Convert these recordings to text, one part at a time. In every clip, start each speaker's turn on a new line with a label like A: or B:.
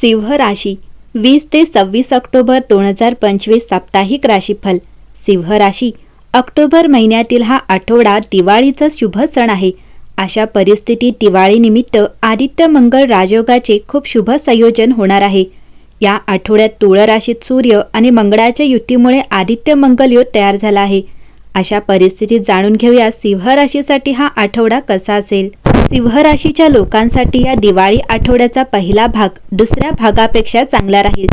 A: सिंह राशी. वीस ते सव्वीस ऑक्टोबर दोन हजार पंचवीस साप्ताहिक राशीफल. सिंह राशी. ऑक्टोबर महिन्यातील हा आठवडा दिवाळीचा शुभ सण आहे. अशा परिस्थितीत दिवाळीनिमित्त आदित्य मंगळ राजयोगाचे खूप शुभ संयोजन होणार आहे. या आठवड्यात तुळ राशीत सूर्य आणि मंगळाच्या युतीमुळे आदित्य मंगल योग तयार झाला आहे. अशा परिस्थितीत जाणून घेऊया सिंह राशीसाठी हा आठवडा कसा असेल? सिंह राशीच्या लोकांसाठी या दिवाळी आठवड्याचा पहिला भाग दुसऱ्या भागापेक्षा चांगला राहील.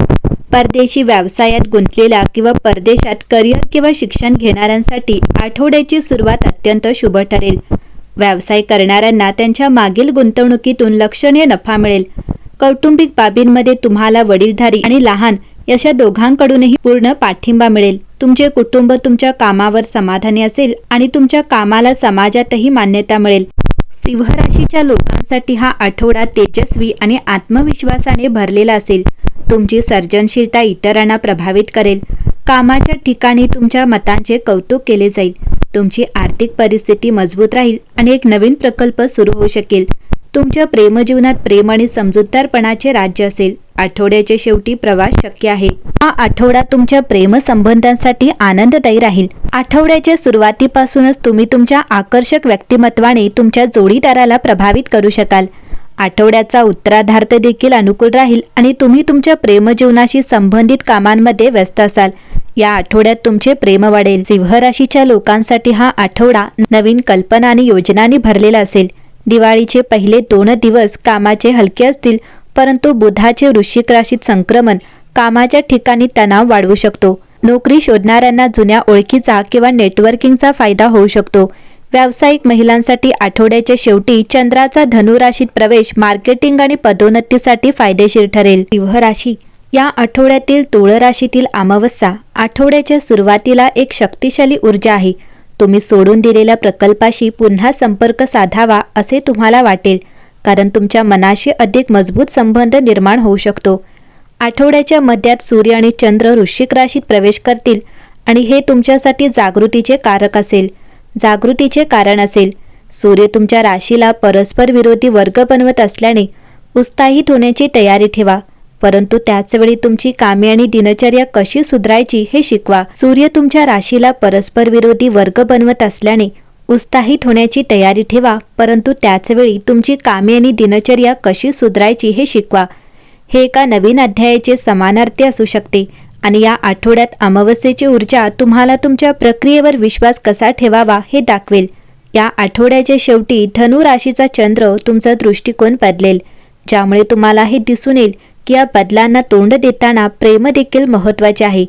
A: परदेशी व्यवसायात गुंतलेल्या किंवा परदेशात करिअर किंवा शिक्षण घेणाऱ्यांसाठी आठवड्याची सुरुवात अत्यंत शुभ ठरेल. व्यवसाय करणाऱ्यांना त्यांच्या मागील गुंतवणुकीतून लक्षणीय नफा मिळेल. कौटुंबिक बाबींमध्ये तुम्हाला वडीलधारी आणि लहान अशा दोघांकडूनही पूर्ण पाठिंबा मिळेल. तुमचे कुटुंब तुमच्या कामावर समाधानी असेल आणि तुमच्या कामाला समाजातही मान्यता मिळेल. सिंहराशीच्या लोकांसाठी हा आठवडा तेजस्वी आणि आत्मविश्वासाने भरलेला असेल. तुमची सर्जनशीलता इतरांना प्रभावित करेल. कामाच्या ठिकाणी तुमच्या मतांचे कौतुक केले जाईल. तुमची आर्थिक परिस्थिती मजबूत राहील आणि एक नवीन प्रकल्प सुरू होऊ शकेल. तुमच्या प्रेमजीवनात प्रेम आणि समजूतदारपणाचे राज्य असेल. आठवड्याच्या शेवटी प्रवास शक्य आहे. हा आठवडा तुमच्या प्रेमसंबंधांसाठी आनंददायी राहील. आठवड्याच्या सुरुवातीपासूनच तुम्ही तुमच्या आकर्षक व्यक्तिमत्वाने तुमच्या जोडीदाराला प्रभावित करू शकाल. आठवड्याचा उत्तराधार्थ देखील अनुकूल राहील आणि तुम्ही तुमच्या प्रेमजीवनाशी संबंधित कामांमध्ये व्यस्त असाल. या आठवड्यात तुमचे प्रेम वाढेल. सिंहराशीच्या लोकांसाठी हा आठवडा नवीन कल्पना आणि योजनांनी भरलेला असेल. दिवाळीचे पहिले दोन दिवस कामाचे हलके असतील. परंतु बुधाचे वृश्चिक राशीत संक्रमण कामाच्या ठिकाणी तणाव वाढवू शकतो. नोकरी शोधणाऱ्यांना जुन्या ओळखीचा किंवा नेटवर्किंगचा फायदा होऊ शकतो. व्यावसायिक महिलांसाठी आठवड्याच्या शेवटी चंद्राचा धनुराशीत प्रवेश मार्केटिंग आणि पदोन्नतीसाठी फायदेशीर ठरेल. सिंह राशी. या आठवड्यातील तुळ राशीतील अमावस्या आठवड्याच्या सुरुवातीला एक शक्तिशाली ऊर्जा आहे. तुम्ही सोडून दिलेल्या प्रकल्पाशी पुन्हा संपर्क साधावा असे तुम्हाला वाटेल. कारण तुमच्या मनाशी अधिक मजबूत संबंध निर्माण होऊ शकतो. आठवड्याच्या मध्यात सूर्य आणि चंद्र वृश्चिक राशीत प्रवेश करतील आणि हे तुमच्यासाठी जागृतीचे कारक असेल. जागृतीचे कारण असेल. सूर्य तुमच्या राशीला परस्पर विरोधी वर्ग बनवत असल्याने उत्साहित होण्याची तयारी ठेवा. परंतु त्याचवेळी तुमची कामे आणि दिनचर्या कशी सुधारायची हे शिकवा. सूर्य तुमच्या राशीला परस्पर विरोधी वर्ग बनवत असल्याने उत्साहित होण्याची तयारी ठेवा परंतु त्याचवेळी तुमची कामे आणि दिनचर्या कशी सुधारायची हे शिकवा. हे एका नवीन अध्यायाचे समानार्थी असू शकते आणि या आठवड्यात अमावस्येची ऊर्जा तुम्हाला तुमच्या प्रक्रियेवर विश्वास कसा ठेवावा हे दाखवेल. या आठवड्याच्या शेवटी धनु राशीचा चंद्र तुमचा दृष्टिकोन बदलेल ज्यामुळे तुम्हाला हे दिसून येईल की या बदलांना तोंड देताना प्रेम देखील महत्त्वाचे आहे.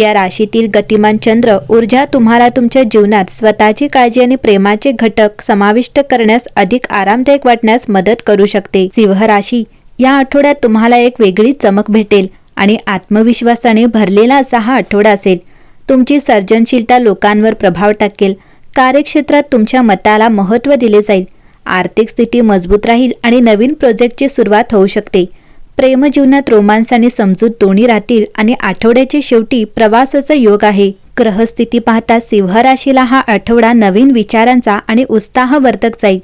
A: या राशीतील गतिमान चंद्र ऊर्जा तुम्हाला तुमच्या जीवनात स्वतःची काळजी आणि प्रेमाचे घटक समाविष्ट करण्यास अधिक आरामदायक वाटण्यास मदत करू शकते. सिंह राशी या आठवड्यात तुम्हाला एक वेगळी चमक भेटेल आणि आत्मविश्वासाने भरलेला असा हा आठवडा असेल. तुमची सर्जनशीलता लोकांवर प्रभाव टाकेल. कार्यक्षेत्रात तुमच्या मताला महत्त्व दिले जाईल. आर्थिक स्थिती मजबूत राहील आणि नवीन प्रोजेक्टची सुरुवात होऊ शकते. प्रेमजीवनात रोमांस आणि समजूत दोन्ही राहतील आणि आठवड्याच्या शेवटी प्रवासाचा योग आहे. ग्रहस्थिती पाहता सिंह राशीला हा आठवडा नवीन विचारांचा आणि उत्साहवर्धक जाईल.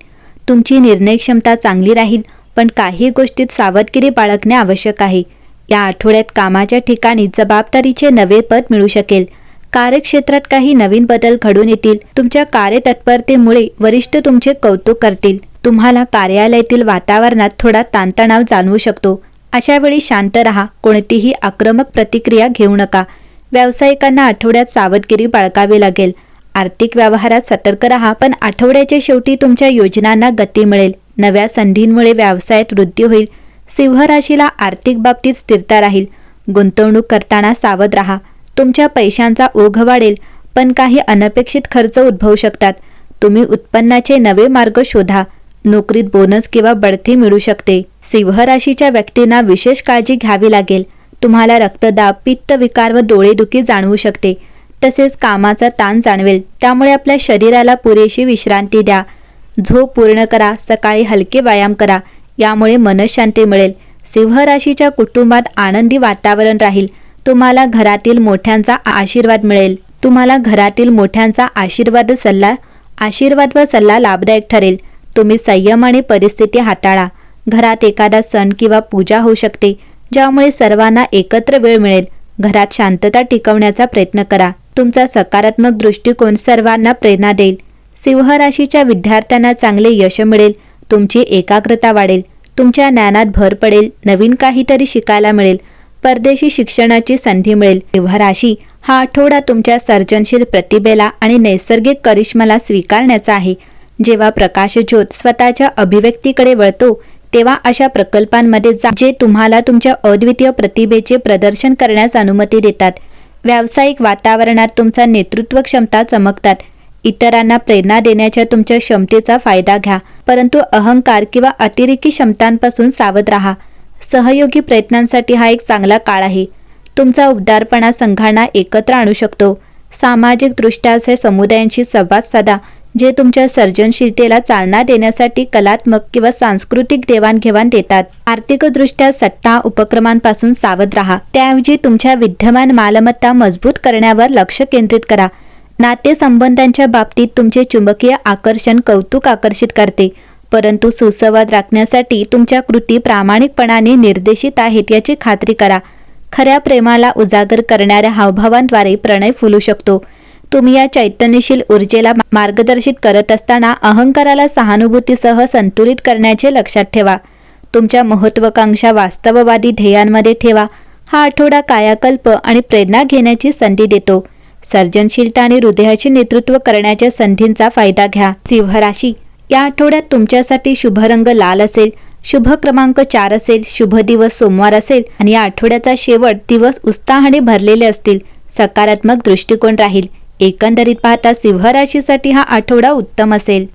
A: तुमची निर्णय क्षमता चांगली राहील पण काही गोष्टीत सावधगिरी बाळगणे आवश्यक आहे. या आठवड्यात कामाच्या ठिकाणी जबाबदारीचे नवे पद मिळू शकेल. कार्यक्षेत्रात काही नवीन बदल घडून येतील. तुमच्या कार्यतत्परतेमुळे वरिष्ठ तुमचे कौतुक करतील. तुम्हाला कार्यालयातील वातावरणात थोडा ताणतणाव जाणवू शकतो. अशा वेळी शांत राहा कोणतीही आक्रमक प्रतिक्रिया घेऊ नका. व्यावसायिकांना आठवड्यात सावधगिरी बाळगावी लागेल. आर्थिक व्यवहारात सतर्क राहा पण आठवड्याच्या शेवटी तुमच्या योजनांना गती मिळेल. नव्या संधींमुळे व्यवसायात वृद्धी होईल. सिंह राशीला आर्थिक बाबतीत स्थिरता राहील. गुंतवणूक करताना सावध राहा. तुमच्या पैशांचा ओघ वाढेल पण काही अनपेक्षित खर्च उद्भवू शकतात. तुम्ही उत्पन्नाचे नवे मार्ग शोधा. नोकरीत बोनस किंवा बढती मिळू शकते. सिंह राशीच्या व्यक्तींना विशेष काळजी घ्यावी लागेल. तुम्हाला रक्तदाब पित्त विकार व डोळेदुखी जाणवू शकते. तसेच कामाचा ताण जाणवेल. त्यामुळे आपल्या शरीराला पुरेशी विश्रांती द्या. झोप पूर्ण करा. सकाळी हलके व्यायाम करा. यामुळे मनशांती मिळेल. सिंह राशीच्या कुटुंबात आनंदी वातावरण राहील. तुम्हाला घरातील मोठ्यांचा आशीर्वाद मिळेल. तुम्हाला घरातील मोठ्यांचा आशीर्वाद सल्ला आशीर्वाद व सल्ला लाभदायक ठरेल. तुम्ही संयम आणि परिस्थिती हाताळा. घरात एखादा सण किंवा पूजा होऊ शकते ज्यामुळे सर्वांना एकत्र वेळ मिळेल. घरात शांतता टिकवण्याचा प्रयत्न करा. तुमचा सकारात्मक दृष्टिकोन सर्वांना प्रेरणा देईल. सिंह राशीच्या विद्यार्थ्यांना चांगले यश मिळेल. तुमची एकाग्रता वाढेल. तुमच्या ज्ञानात भर पडेल. नवीन काहीतरी शिकायला मिळेल. परदेशी शिक्षणाची संधी मिळेल. सिंह राशी हा आठवडा तुमच्या सर्जनशील प्रतिभेला आणि नैसर्गिक करिश्माला स्वीकारण्याचा आहे. जेव्हा प्रकाशज्योत स्वतःच्या अभिव्यक्तीकडे वळतो तेव्हा अशा प्रकल्पांमध्ये जा जे तुम्हाला तुमच्या अद्वितीय प्रतिभेचे प्रदर्शन करण्यास अनुमती देतात. व्यावसायिक वातावरणात तुमचा नेतृत्व क्षमता चमकतात. इतरांना प्रेरणा देण्याच्या तुमच्या क्षमतेचा फायदा घ्या परंतु अहंकार किंवा अतिरेकी क्षमतांपासून सावध राहा. सहयोगी प्रयत्नांसाठी हा एक चांगला काळ आहे. तुमचा उबदारपणा संघांना एकत्र आणू शकतो. सामाजिकदृष्ट्या असे समुदायांशी संवाद साधा. जे तुमच्या सर्जनशीलतेला चालना देण्यासाठी कलात्मक किंवा सांस्कृतिक देवाणघेवाण देतात. आर्थिकदृष्ट्या सट्टा उपक्रमांपासून सावध राहा. त्याऐवजी तुमच्या विद्यमान मालमत्ता मजबूत करण्यावर लक्ष केंद्रित करा. नातेसंबंधांच्या बाबतीत तुमचे चुंबकीय आकर्षण कौतुक आकर्षित करते. परंतु सुसंवाद राखण्यासाठी तुमच्या कृती प्रामाणिकपणाने निर्देशित आहेत याची खात्री करा. खऱ्या प्रेमाला उजागर करणाऱ्या हावभावांद्वारे प्रणय फुलू शकतो. तुम्ही या चैतन्यशील ऊर्जेला मार्गदर्शित करत असताना अहंकाराला सहानुभूतीसह संतुलित करण्याचे लक्षात ठेवा. तुमच्या महत्वाकांक्षा वास्तववादी ध्येयांमध्ये ठेवा. हा आठवडा कायाकल्प आणि प्रेरणा घेण्याची संधी देतो. सर्जनशीलता आणि हृदयाचे नेतृत्व करण्याच्या संधींचा फायदा घ्या. सिंहराशी या आठवड्यात तुमच्यासाठी शुभ रंग लाल असेल शुभ क्रमांक चार असेल शुभ दिवस सोमवार असेल आणि या आठवड्याचा शेवट दिवस उत्साहाने भरलेले असतील सकारात्मक दृष्टिकोन राहील. एकंदरीत पाहता सिंह राशीसाठी हा आठवडा उत्तम असेल.